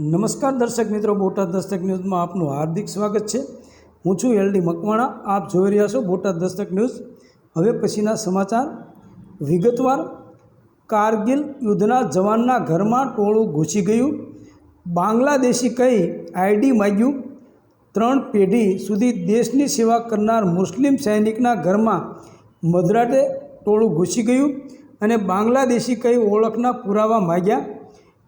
નમસ્કાર દર્શક મિત્રો, બોટાદ દસ્તક ન્યૂઝમાં આપનું હાર્દિક સ્વાગત છે. હું છું એલડી મકવાણા, આપ જોઈ રહ્યા છો બોટાદ દસ્તક ન્યૂઝ. હવે પછીના સમાચાર. વિગતવાર, કારગિલ યુદ્ધના જવાનના ઘરમાં ટોળું ઘૂસી ગયું. બાંગ્લાદેશી કહી આઈડી માગ્યું? ત્રણ પેઢી સુધી દેશની સેવા કરનાર મુસ્લિમ સૈનિકના ઘરમાં મધરાતે ટોળું ઘૂસી ગયું અને બાંગ્લાદેશી કઈ ઓળખના પુરાવા માગ્યા?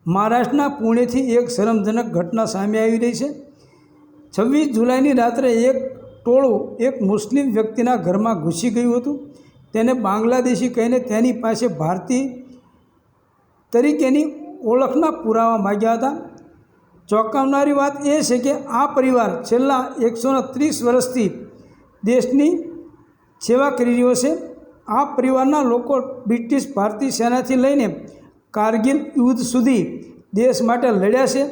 મહારાષ્ટ્રના પુણેથી એક શરમજનક ઘટના સામે આવી રહી છે. છવ્વીસ જુલાઈની રાત્રે એક ટોળું એક મુસ્લિમ વ્યક્તિના ઘરમાં ઘૂસી ગયું હતું. તેને બાંગ્લાદેશી કહીને તેની પાસે ભારતીય તરીકેની ઓળખના પુરાવા માગ્યા હતા. ચોંકાવનારી વાત એ છે કે આ પરિવાર છેલ્લા એકસો ત્રીસ વર્ષથી દેશની સેવા કરી રહ્યો છે. આ પરિવારના લોકો બ્રિટિશ ભારતીય સેનાથી લઈને કારગિલ યુદ્ધ સુધી દેશ માટે લડ્યા છે.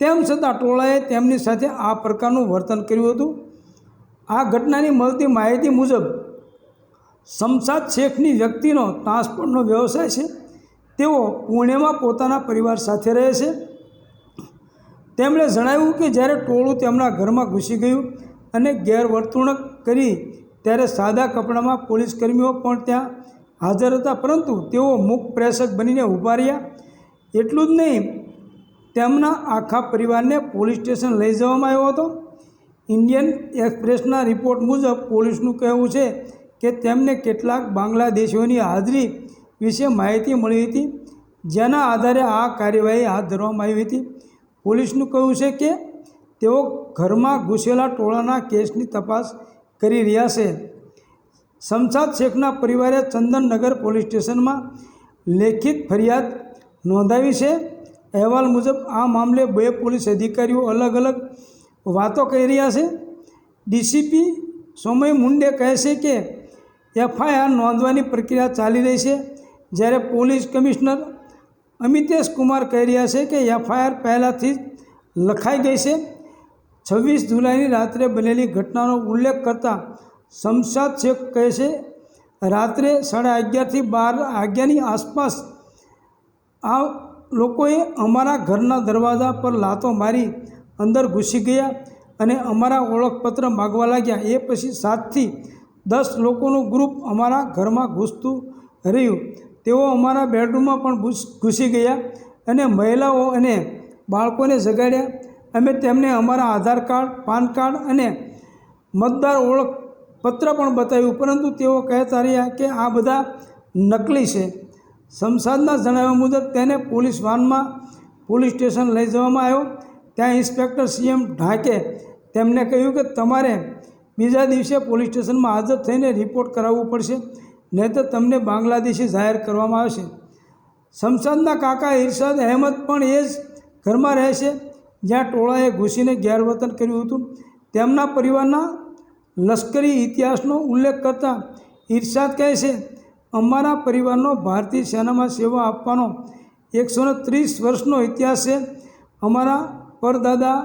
તેમ છતાં ટોળાએ તેમની સાથે આ પ્રકારનું વર્તન કર્યું હતું. આ ઘટનાની મળતી માહિતી મુજબ, શમશાદ શેખની વ્યક્તિનો ટ્રાન્સપોર્ટનો વ્યવસાય છે. તેઓ પુણેમાં પોતાના પરિવાર સાથે રહે છે. તેમણે જણાવ્યું કે જ્યારે ટોળું તેમના ઘરમાં ઘૂસી ગયું અને ગેરવર્તણૂક કરી, ત્યારે સાદા કપડામાં પોલીસ કર્મીઓ પણ ત્યાં હાજર હતા, પરંતુ તેઓ મુખ પ્રેષક બનીને ઊભા રહ્યા. એટલું જ નહીં, તેમના આખા પરિવારને પોલીસ સ્ટેશન લઈ જવામાં આવ્યો હતો. ઇન્ડિયન એક્સપ્રેસના રિપોર્ટ મુજબ, પોલીસનું કહેવું છે કે તેમને કેટલાક બાંગ્લાદેશીઓની હાજરી વિશે માહિતી મળી હતી, જેના આધારે આ કાર્યવાહી હાથ ધરવામાં આવી હતી. પોલીસનું કહ્યું છે કે તેઓ ઘરમાં ઘૂસેલા ટોળાના કેસની તપાસ કરી રહ્યા છે. શમશાદ શેખના પરિવારે ચંદનનગર પોલીસ સ્ટેશનમાં લેખિત ફરિયાદ નોંધાવી છે. અહેવાલ મુજબ આ મામલે બે પોલીસ અધિકારીઓ અલગ અલગ વાતો કહી રહ્યા છે. ડીસીપી સોમય મુંડે કહે છે કે એફઆઈઆર નોંધવાની પ્રક્રિયા ચાલી રહી છે. જ્યારે પોલીસ કમિશનર અમિતેશ કુમાર કહી રહ્યા છે કે એફઆઈઆર પહેલાંથી જ લખાઈ ગઈ છે. છવ્વીસ જુલાઈની રાત્રે બનેલી ઘટનાનો ઉલ્લેખ કરતાં શમશાદ શેખ કહે છે, રાત્રે સાડા અગિયારથી બાર અગિયારની આસપાસ આ લોકોએ અમારા ઘરના દરવાજા પર લાતો મારી અંદર ઘૂસી ગયા અને અમારા ઓળખપત્ર માગવા લાગ્યા. એ પછી સાતથી દસ લોકોનું ગ્રુપ અમારા ઘરમાં ઘૂસતું રહ્યું. તેઓ અમારા બેડરૂમમાં પણ ઘૂસી ગયા અને મહિલાઓ અને બાળકોને જગાડ્યા. અમે તેમને અમારા આધાર કાર્ડ, પાન કાર્ડ અને મતદાર ઓળખ પત્ર પણ બતાવ્યું. પરંતુ તેઓ કહેતા રહ્યા કે આ બધા નકલી છે. શમશાદના જણાવ્યા મુજબ તેને પોલીસ વાનમાં પોલીસ સ્ટેશન લઈ જવામાં આવ્યો. ત્યાં ઇન્સ્પેક્ટર સીએમ ઢાકે તેમને કહ્યું કે તમારે બીજા દિવસે પોલીસ સ્ટેશનમાં હાજર થઈને રિપોર્ટ કરાવવું પડશે નહીં તો તમને બાંગ્લાદેશી જાહેર કરવામાં આવશે. શમશાદના કાકા ઇરશાદ અહેમદ પણ એ જ ઘરમાં રહે છે, જ્યાં ટોળાએ ઘૂસીને ગેરવર્તન કર્યું હતું. તેમના પરિવારના લશ્કરી ઇતિહાસનો ઉલ્લેખ કરતાં ઇરશાદ કહે છે, અમારા પરિવારનો ભારતીય સેનામાં સેવા આપવાનો એકસો ત્રીસ વર્ષનો ઇતિહાસ છે. અમારા પરદાદા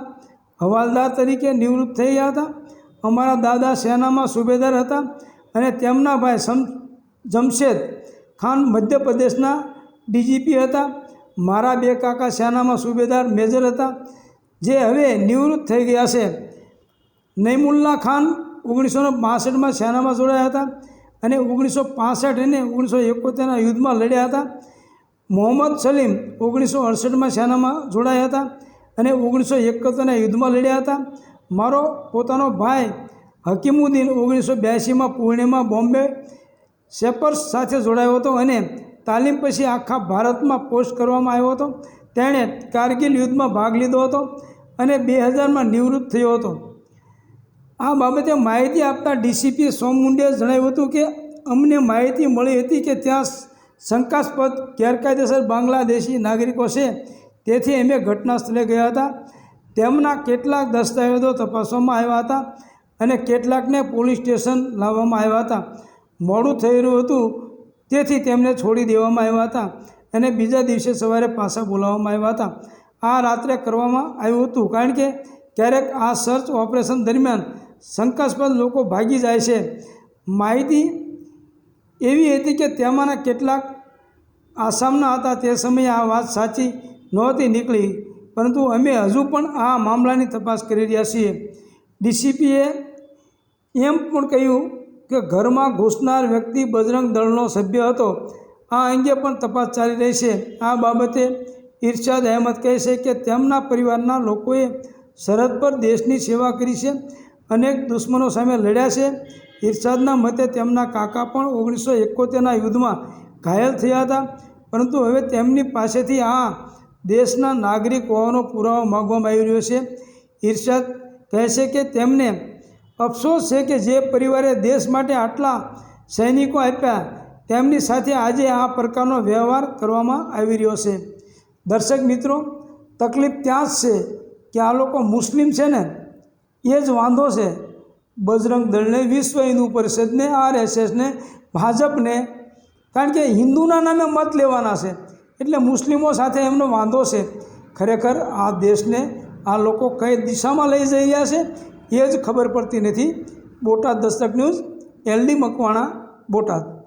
હવાલદાર તરીકે નિવૃત્ત થઈ ગયા હતા. અમારા દાદા સેનામાં સુબેદાર હતા અને તેમના ભાઈ સમ, જમશેદ ખાન મધ્યપ્રદેશના ડીજીપી હતા. મારા બે કાકા સેનામાં સુબેદાર મેજર હતા, જે હવે નિવૃત્ત થઈ ગયા છે. નૈમુલ્લા ખાન ઓગણીસો બાસઠમાં સેનામાં જોડાયા હતા અને ઓગણીસો પાસઠ અને ઓગણીસો એકોતેરના યુદ્ધમાં લડ્યા હતા. મોહમ્મદ સલીમ ઓગણીસો અડસઠમાં સેનામાં જોડાયા હતા અને ઓગણીસો એકોતેરના યુદ્ધમાં લડ્યા હતા. મારો પોતાનો ભાઈ હકીમુદ્દીન ઓગણીસો બ્યાસીમાં પુણેમાં બોમ્બે સેપર્સ સાથે જોડાયો હતો અને તાલીમ પછી આખા ભારતમાં પોસ્ટ કરવામાં આવ્યો હતો. તેણે કારગિલ યુદ્ધમાં ભાગ લીધો હતો અને બે હજારમાં નિવૃત્ત થયો હતો. આ બાબતે માહિતી આપતા ડીસીપી સોમ મુંડેએ જણાવ્યું હતું કે અમને માહિતી મળી હતી કે ત્યાં શંકાસ્પદ ગેરકાયદેસર બાંગ્લાદેશી નાગરિકો છે. તેથી અમે ઘટના સ્થળે ગયા હતા. તેમના કેટલાક દસ્તાવેજો તપાસવામાં આવ્યા હતા અને કેટલાકને પોલીસ સ્ટેશન લાવવામાં આવ્યા હતા. મોડું રહ્યું હતું. તેથી તેમને છોડી દેવામાં આવ્યા હતા અને બીજા દિવસે સવારે પાછા બોલાવવામાં આવ્યા હતા. આ રાત્રે કરવામાં આવ્યું હતું કારણ કે ક્યારેક આ સર્ચ ઓપરેશન દરમિયાન શંકાસ્પદ લોકો ભાગી જાય છે. માહિતી એવી હતી કે તેમાંના કેટલાક આસામના હતા. તે સમયે આ વાત સાચી નહોતી નીકળી, પરંતુ અમે હજુ પણ આ મામલાની તપાસ કરી રહ્યા છીએ. ડીસીપીએ એમ પણ કહ્યું કે ઘરમાં ઘૂસનાર વ્યક્તિ બજરંગ દળનો સભ્ય હતો. આ અંગે પણ તપાસ ચાલી રહી છે. આ બાબતે ઇરશાદ અહેમદ કહે છે કે તેમના પરિવારના લોકોએ સરહદ પર દેશની સેવા કરી છે. અનેક દુશ્મનો સામે લડ્યા છે. ઇરશાદના મતે તેમના કાકા પણ ઓગણીસો એકોતેરના યુદ્ધમાં ઘાયલ થયા હતા. પરંતુ હવે તેમની પાસેથી આ દેશના નાગરિક હોવાનો પુરાવો માગવામાં આવી રહ્યો છે. ઇરશાદ કહે છે કે તેમને અફસોસ છે કે જે પરિવારે દેશ માટે આટલા સૈનિકો આપ્યા, તેમની સાથે આજે આ પ્રકારનો વ્યવહાર કરવામાં આવી રહ્યો છે. દર્શક મિત્રો, તકલીફ ત્યાં જ છે કે આ લોકો મુસ્લિમ છે ને? એ જ વાંધો છે. બજરંગ દળને વિશ્વ હિન્દુ પરિષદને, આરએસએસને, ભાજપને, કારણ કે હિન્દુના નામે મત લેવાના છે. એટલે મુસ્લિમો સાથે એમનો વાંધો છે. ખરેખર આ દેશને આ લોકો કઈ દિશામાં લઈ જઈ રહ્યા છે, એ જ ખબર પડતી નથી. Botad Dastak news, LD Makwana, Botad.